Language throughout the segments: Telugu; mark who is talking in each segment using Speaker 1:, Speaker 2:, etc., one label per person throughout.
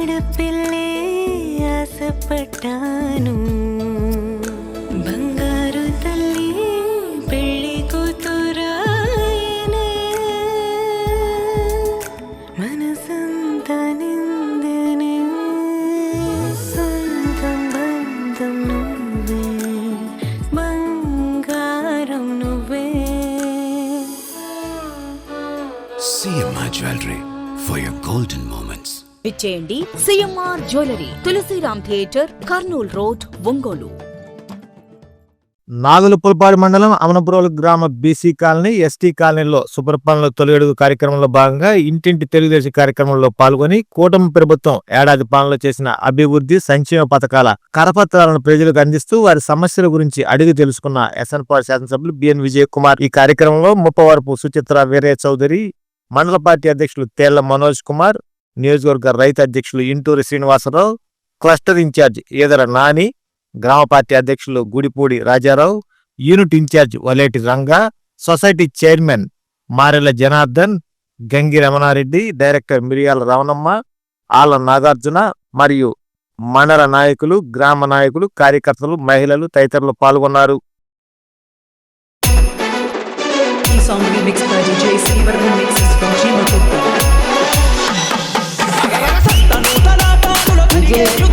Speaker 1: ఆడపిల్లే ఆశపడ్డాను బంగారు తల్లి పెళ్లి కూతురాయనే మనసంతా నిందనే సొంతం బంధం నువ్వే బంగారం నువ్వే
Speaker 2: CMI Jewelry for your golden moments.
Speaker 3: విచ్చేయండి CMR jewellery Tulasiram theatre Kurnool road Ongole.
Speaker 4: Nagulapulapadu మండలం అమనపురోలు గ్రామ బీసీ కాలనీ ఎస్టీ కాలనీలో సుపరిపాలనలో తొలి అడుగు కార్యక్రమంలో భాగంగా ఇంటింటి తెలుగుదేశం కార్యక్రమంలో పాల్గొని కూటమి ప్రభుత్వం ఏడాది పాలనలో చేసిన అభివృద్ధి సంక్షేమ పథకాల కరపత్రాలను ప్రజలకు అందిస్తూ వారి సమస్యల గురించి అడిగి తెలుసుకున్న ఎస్ఎన్పాడు శాసనసభ్యులు బిఎన్ విజయ్ కుమార్ ఈ కార్యక్రమంలో ముప్పవరపు సుచిత్ర వీరయ్య చౌదరి మండల పార్టీ అధ్యక్షులు తేళ్ళ మనోజ్ కుమార్ నియోజకవర్గ రైతు అధ్యక్షులు ఇంటూరి శ్రీనివాసరావు క్లస్టర్ ఇన్ఛార్జ్ ఈదర నాని గ్రామ పార్టీ అధ్యక్షులు Gudipudi Rajarao unit in-charge Valeti Ranga society chairman Marela Janardhan Gangi Ramanareddy director Miriyala Ramanamma ఆల నాగార్జున మరియు మండల నాయకులు గ్రామ నాయకులు కార్యకర్తలు మహిళలు తదితరులు పాల్గొన్నారు.
Speaker 5: Song remix by DJ
Speaker 6: Srivardhan mixes from Cheemakurthi
Speaker 7: Yeah.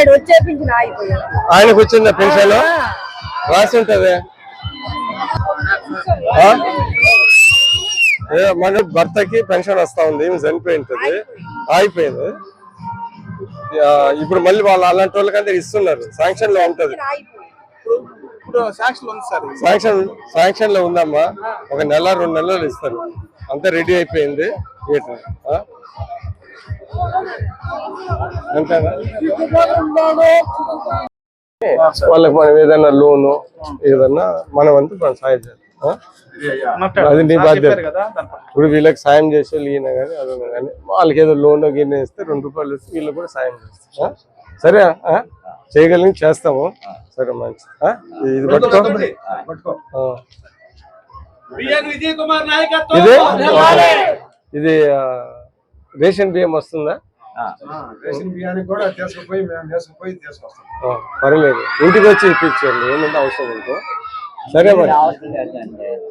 Speaker 7: ఆయన ఆగిపోయాడు.
Speaker 8: ఆయనకు వచ్చిందా పెన్షన్ రాసి ఉంటది. మన భర్తకి పెన్షన్ వస్తా ఉంది ఈమె చనిపోయి ఉంటది. ఆగిపోయింది. ఇప్పుడు మళ్ళీ వాళ్ళు అలాంటి వాళ్ళకంటే ఇస్తున్నారు. శాంక్షన్లో ఉంటది. శాంక్షన్ శాంక్షన్లో ఉందమ్మా. ఒక నెల రెండు నెలలు ఇస్తారు. అంతా రెడీ అయిపోయింది. వాళ్ళకి మనం ఏదైనా లోను ఏదన్నా మన వంతు మనం సాయం చేయాలి? అది నీ బాధ్యత. ఇప్పుడు వీళ్ళకి సాయం చేసే ఈయన కానీ అదన్నా కానీ వాళ్ళకి ఏదో లోన్ గిన్నె ఇస్తే రెండు రూపాయలు ఇస్తే వీళ్ళు కూడా సాయం చేస్తారు. ఆ? సరే ఆ? చేయగలిగి చేస్తాము. సరే మంచి? ఇది పట్టుకో. ఇది? ఇది రేషన్ బియ్యం వస్తుందా? ఆ, పర్లేదు ఇంటికి వచ్చి ఇప్పించండి. ఏమంటే అవసరం ఉందో సరే మరి.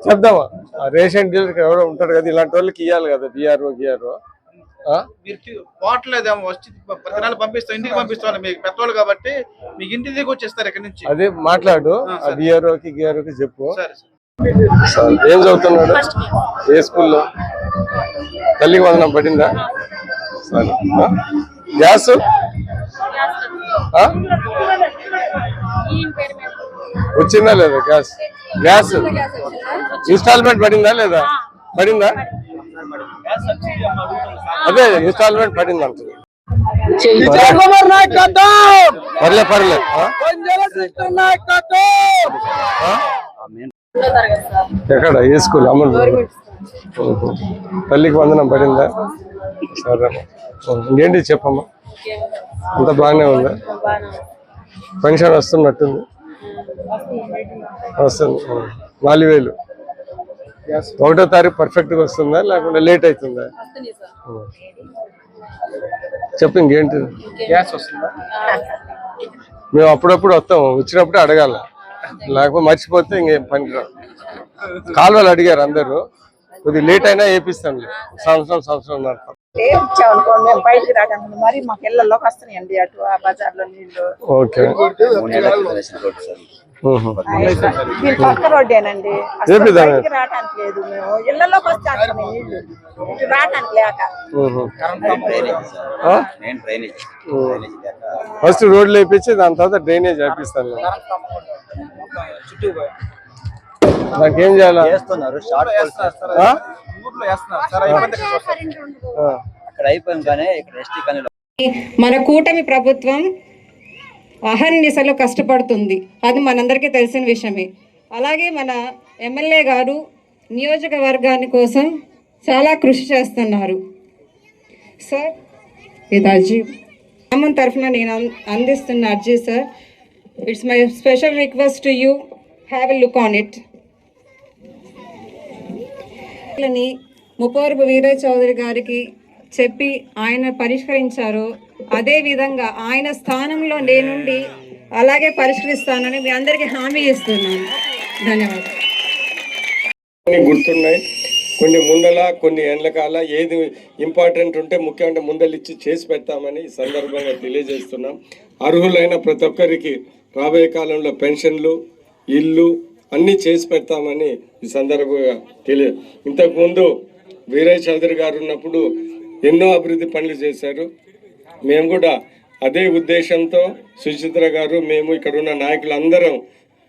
Speaker 8: చెప్దామా? ఆ రేషన్ డీలర్ ఎవరో ఉంటాడు కదా ఇలాంటి వాళ్ళకి ఇవ్వాలి కదా బిఆర్ఓ గిఆర్ఓ
Speaker 9: మీరు పోవట్లేదేమో వచ్చి ప్రతి నెల పంపిస్తాం ఇంటికి పంపిస్తాం మీకు పెట్రోల్ కాబట్టి మీకు ఇంటి దగ్గర వచ్చేస్తారు ఇక్కడ నుంచి.
Speaker 8: అదే మాట్లాడు. ఆ బిఆర్ఓకి గిఆర్ఓకి చెప్పు.
Speaker 9: సరే
Speaker 8: సరే. ఏం చదువుతున్నాడు? ఏ స్కూల్లో? తల్లికి వందనం పడిందా సరే? గ్యాస్? వచ్చిందా లేదా గ్యాస్? గ్యాస్? ఇన్స్టాల్మెంట్ పడిందా లేదా? పడిందా? అదే ఇన్స్టాల్మెంట్ పడింది అంటుంది పర్లే పర్లే. ఆ? ఆ? ఎక్కడ? ఏ స్కూల్? అమలు. తల్లికి వందనం పడిందా? సరే ఇంకేంటి చెప్పమ్మా? అంత బాగానే ఉందా? పెన్షన్ వస్తున్నట్టుంది. వస్తుంది. నాలుగు వేలు ఒకటో తారీఖు పర్ఫెక్ట్గా వస్తుందా? లేకుంటే లేట్ అవుతుందా. చెప్పు ఇంకేంటి?
Speaker 9: గ్యాస్ వస్తుందా?
Speaker 8: మేము అప్పుడప్పుడు వస్తాం వచ్చినప్పుడు అడగాల. లేకపోతే మర్చిపోతే ఇంకేం పని కాలువలు అడిగారు అందరూ. కొద్దిగా లేట్ అయినా వేపిస్తాను సంవత్సరం సంవత్సరం నడతాం
Speaker 7: ఇచ్చామనుకోండి మేము బయటికి రావడానికి మరి మాకు వస్తున్నాయండి అటు ఆ నీళ్ళు పక్క రోడ్డేనండి. బయటికి లేదు మేము. నీళ్ళు లేక?
Speaker 8: ఊ. ఫస్ట్ రోడ్లు వేపించి దాని తర్వాత డ్రైనేజ్ వేపిస్తాను నేను. దానికి ఏం చేయాలా
Speaker 9: అయిపోయింది
Speaker 10: ఇక్కడ ఎస్టీ కానీ
Speaker 11: మన కూటమి ప్రభుత్వం అహర్నిశలు కష్టపడుతుంది. అది మనందరికీ తెలిసిన విషయమే. అలాగే మన ఎమ్మెల్యే గారు నియోజకవర్గాని కోసం చాలా కృషి చేస్తున్నారు. సార్ ఇది అర్జీ గ్రామం తరఫున నేను అందిస్తున్న అర్జీ sir. It's my special request to you have a look on it ని ముప్పవరపు వీరయ్య చౌదరి గారికి చెప్పి ఆయన పరిష్కరించారు. అదే విధంగా ఆయన స్థానంలో నేనుండి అలాగే పరిష్కరిస్తానని మీ అందరికీ హామీ ఇస్తున్నాను. ధన్యవాదాలు.
Speaker 8: గుర్తున్నాయి. కొన్ని ముందల కొన్ని ఎండ్లకాల ఏది ఇంపార్టెంట్ ఉంటే ముఖ్యమంటే ముందలిచ్చి చేసి పెడతామని ఈ సందర్భంగా తెలియజేస్తున్నాం. అర్హులైన ప్రతి ఒక్కరికి రాబోయే కాలంలో పెన్షన్లు ఇల్లు అన్నీ చేసి పెడతామని ఈ సందర్భంగా తెలియ ఇంతకుముందు వీరయ్య చౌదరి గారు ఉన్నప్పుడు ఎన్నో అభివృద్ధి పనులు చేశారు. మేము కూడా అదే ఉద్దేశంతో సుచిత్ర గారు మేము ఇక్కడ ఉన్న నాయకులందరం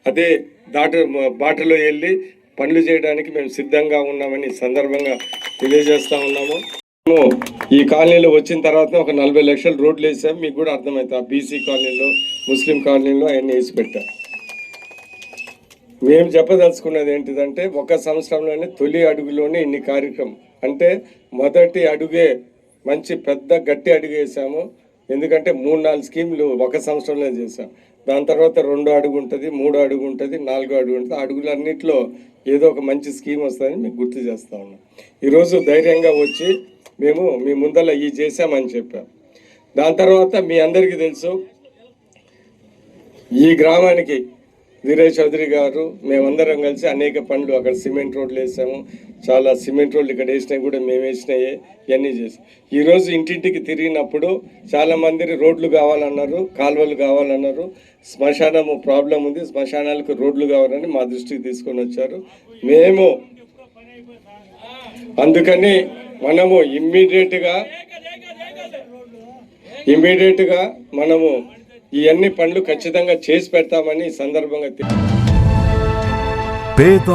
Speaker 8: అదే దాట బాటలో వెళ్ళి పనులు చేయడానికి మేము సిద్ధంగా ఉన్నామని సందర్భంగా తెలియజేస్తా ఉన్నాము. మేము ఈ కాలనీలో వచ్చిన తర్వాత ఒక నలభై లక్షల రోడ్లు వేసాం మీకు కూడా అర్థమవుతుంది బీసీ కాలనీలో ముస్లిం కాలనీలో అవన్నీ వేసి పెట్టారు మేము చెప్పదలుచుకున్నది ఏంటిదంటే ఒక సంవత్సరంలోనే తొలి అడుగులోనే ఇన్ని కార్యక్రమం. అంటే మొదటి అడుగే మంచి పెద్ద గట్టి అడుగు వేసాము. ఎందుకంటే మూడు నాలుగు స్కీమ్లు ఒక సంవత్సరంలో చేసాం దాని తర్వాత రెండో అడుగు ఉంటుంది మూడో అడుగు ఉంటుంది నాలుగో అడుగు ఉంటుంది. అడుగులన్నింటిలో ఏదో ఒక మంచి స్కీమ్ వస్తుందని మీకు గుర్తు చేస్తా ఉన్నాం. ఈరోజు ధైర్యంగా వచ్చి మేము మీ ముందర ఈ చేసామని చెప్పాం. దాని తర్వాత మీ అందరికీ తెలుసు ఈ గ్రామానికి వీరయ్య చౌదరి గారు మేమందరం కలిసి అనేక పనులు అక్కడ సిమెంట్ రోడ్లు వేసాము. చాలా సిమెంట్ రోడ్లు ఇక్కడ వేసినాయి కూడా మేము వేసినాయే ఇవన్నీ చేసాం. ఈరోజు ఇంటింటికి తిరిగినప్పుడు చాలా మంది రోడ్లు కావాలన్నారు కాలువలు కావాలన్నారు. శ్మశానము ప్రాబ్లం ఉంది శ్మశానాలకు రోడ్లు కావాలని మా దృష్టికి తీసుకొని వచ్చారు. మేము అందుకని మనము ఇమ్మీడియట్గా ఇమ్మీడియట్గా మనము ఈ అన్ని పనులు ఖచ్చితంగా చేసి పెడతామని సందర్భంగా
Speaker 2: పేద